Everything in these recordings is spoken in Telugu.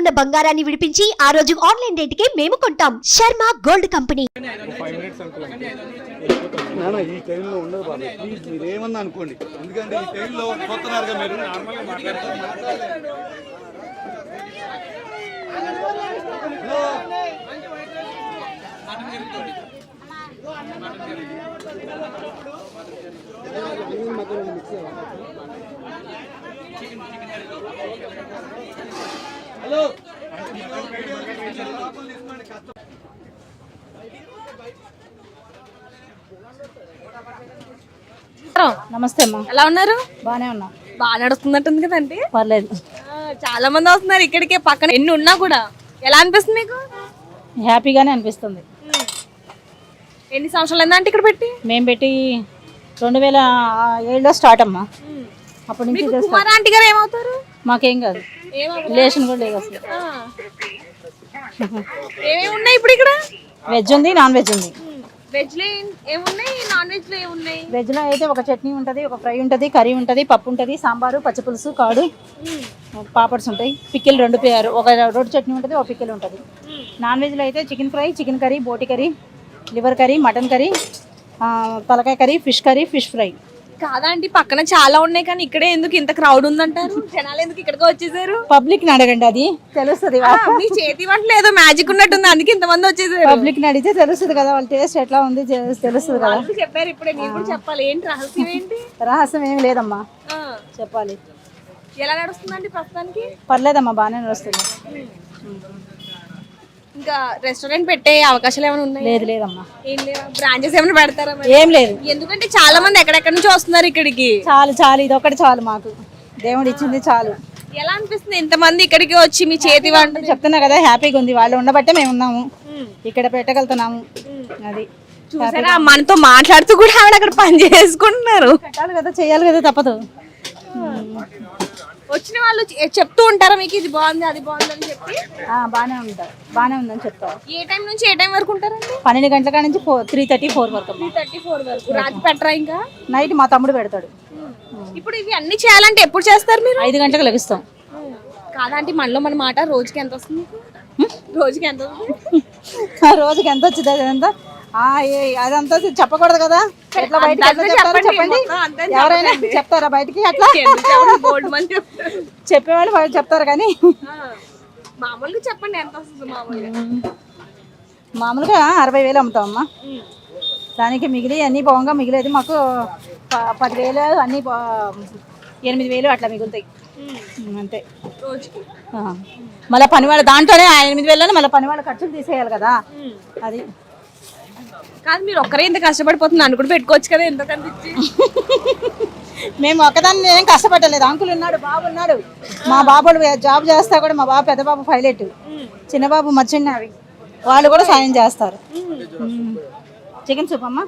ఉన్న బంగారాన్ని విడిపించి ఆ రోజు ఆన్లైన్ రేటుకే మేము కొంటాం. Sharma gold company. నాన్న ఈ టైంలో ఉండదు బాబాయ్ ప్లీజ్ మీరు ఏమన్నా అనుకోండి. ఎందుకంటే ఈ టైంలో కొత్తనారుగా మీరు. నార్మల్గా మాట్లాడతారు. హలో. నమస్తే అమ్మా. ఎలా ఉన్నారు? బాగానే ఉన్నా. బాగా నడుస్తున్నట్టుంది కదండి పర్లేదు. ఆ, చాలా మంది వస్తున్నారు ఇక్కడికే పక్కన. ఎన్ని ఉన్నా కూడా. ఎలా అనిపిస్తుంది మీకు? హ్యాపీగానే అనిపిస్తుంది. ఎన్ని సంవత్సరాలు అయిందంటే ఇక్కడ పెట్టి? మేము పెట్టి రెండు వేల ఏడులో స్టార్ట్ అమ్మా. అప్పటి నుంచి ఆంటీ గారు ఏమవుతారు? మాకేం కాదు? రిలేషన్ కూడా లేదు అసలు. ఏమేమి ఉన్నాయి ఇప్పుడు ఇక్కడ? వెజ్ ఉంది నాన్ వెజ్ ఉంది. వెజ్లో ఏం- ఏమున్నాయి? నాన్ వెజ్లో ఏమున్నాయి? వెజ్లో అయితే ఒక చట్నీ ఉంటుంది ఒక ఫ్రై ఉంటుంది కర్రీ ఉంటుంది పప్పు ఉంటుంది సాంబారు పచ్చిపులుసు కాడు పాపడ్స్ ఉంటాయి. పిక్కిలు రెండు పే- ఒక రోడ్డు చట్నీ ఉంటుంది ఒక పిక్కిల్ ఉంటుంది. నాన్ వెజ్లో అయితే చికెన్ ఫ్రై చికెన్ కర్రీ బోటి curry liver curry mutton curry తలకాయ curry fish curry fish fry. కాదా ఆంటీ పక్కన చాలా ఉన్నాయి కానీ ఇక్కడే ఎందుకు ఇంత క్రౌడ్ ఉందంటారు? జనాలు ఎందుకు ఇక్కడికి వచ్చేసారు? పబ్లిక్ని అడగండి అది. తెలుస్తుంది మీ చేతి వంటలు ఏదో మ్యాజిక్ ఉన్నట్టుంది అందుకే ఇంతమంది వచ్చేసారు. పబ్లిక్ని అడిగితే తెలుస్తుంది కదా వాళ్ళ టేస్ట్ ఎట్లా ఉంది తెలుస్తుంది కదా. చెప్పారు ఇప్పుడే మీరు కూడా చెప్పాలి. ఏంటి రహస్యం ఏంటి? రహస్యం ఏమి లేదమ్మా. చెప్పాలి. ఎలా నడుస్తుందండి ప్రస్తుతానికి? పర్లేదమ్మా బాగానే నడుస్తుంది. ఇంకా రెస్టారెంట్ పెట్టే అవకాశాలు ఏమైనా ఉన్నాయి? లేదు లేదమ్మా. ఏం లేవా? బ్రాంచెస్ ఏమైనా పెడతారా మరి? ఏం లేదు. ఎందుకంటే చాలా మంది ఎక్కడెక్కడి నుంచి వస్తున్నారు ఇక్కడికి? చాలు చాలు. ఇది ఒకటి చాలు మాకు. దేవుడు ఇచ్చింది చాలు. ఎలా అనిపిస్తుంది? ఇంతమంది ఇక్కడికి వచ్చి మీ చేతి వంట చెప్తున్నా కదా హ్యాపీగా ఉంది. వాళ్ళు ఉండబట్టే మేము ఉన్నాము. ఇక్కడ పెట్టగలుగుతున్నాము. అది. చూసారా? మనతో మాట్లాడుతూ కూడా ఆవిడ అక్కడ పని చేసుకుంటున్నారు. పెట్టాలి కదా చేయాలి కదా తప్పదు. వచ్చిన వాళ్ళు చె- చెప్తూ ఉంటారా మీకు ఇది బాగుంది అది బాగుంది అని చెప్పి? ఆ, బాగానే ఉంటారు. బాగానే ఉందని చెప్తారు. ఏ టైం నుంచి ఏ టైం వరకు ఉంటారండి? పన్నెండు గంటల కాడ నుంచి ఫోర్ త్రీ థర్టీ ఫోర్ వరకు అమ్మా. త్రీ థర్టీ ఫోర్ వరకు. రాత్రి పెట్టరా ఇంకా? నైట్ మా తమ్ముడు పెడతాడు. ఇప్పుడు ఇవి అన్ని చేయాలంటే ఎప్పుడు చేస్తారు మీరు? ఐదు గంటలకు లభిస్తాం కాదంటే మనలో మన మాట రోజుకి ఎంత వస్తుంది? రోజుకి ఎంత వస్తుంది? ఆ రోజుకి ఎంత వచ్చింది అదంతా అదంతా చెప్పకూడదు కదా. ఎట్లా బయటికి చెప్పండి, ఎవరైనా చెప్తారా బయటికి అట్లా. చెప్పేవాళ్ళు వాళ్ళు చెప్తారు కానీ. మామూలుగా చెప్పండి. ఎంత వస్తుంది మామూలుగా? అరవై వేలు అమ్ముతామమ్మా. దానికి మిగిలి అన్నీ పోగా మిగిలేది మాకు పదివేలు అన్నీ ఎనిమిది వేలు అట్లా మిగులుతాయి. అంతే. మళ్ళీ పని వాళ్ళ దాంట్లోనే ఆ ఎనిమిది వేలలో మళ్ళీ పని వాళ్ళ ఖర్చులు తీసేయాలి కదా. అది. కాదు మీరు ఒక్కరే ఇంత కష్టపడిపోతుంది నన్ను కూడా పెట్టుకోవచ్చు కదా ఎంత కనిపించి మేము ఒకదాన్ని ఏం కష్టపడలేదు. అంకుల్ ఉన్నాడు బాబు ఉన్నాడు. మా బాబు జాబ్ చేస్తా కూడా మా బాబు పెద్ద బాబు పైలట్. చిన్న బాబు మర్చెంట్ అవి వాళ్ళు కూడా సాయం చేస్తారు. చికెన్ సూప్ అమ్మా.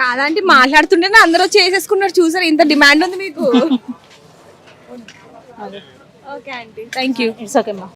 కాదంటే మాట్లాడుతుంటేనే అందరూ చేసేసుకున్నారు. చూసారు ఇంత డిమాండ్ ఉంది మీకు okay aunty. Thank you it's okay అమ్మా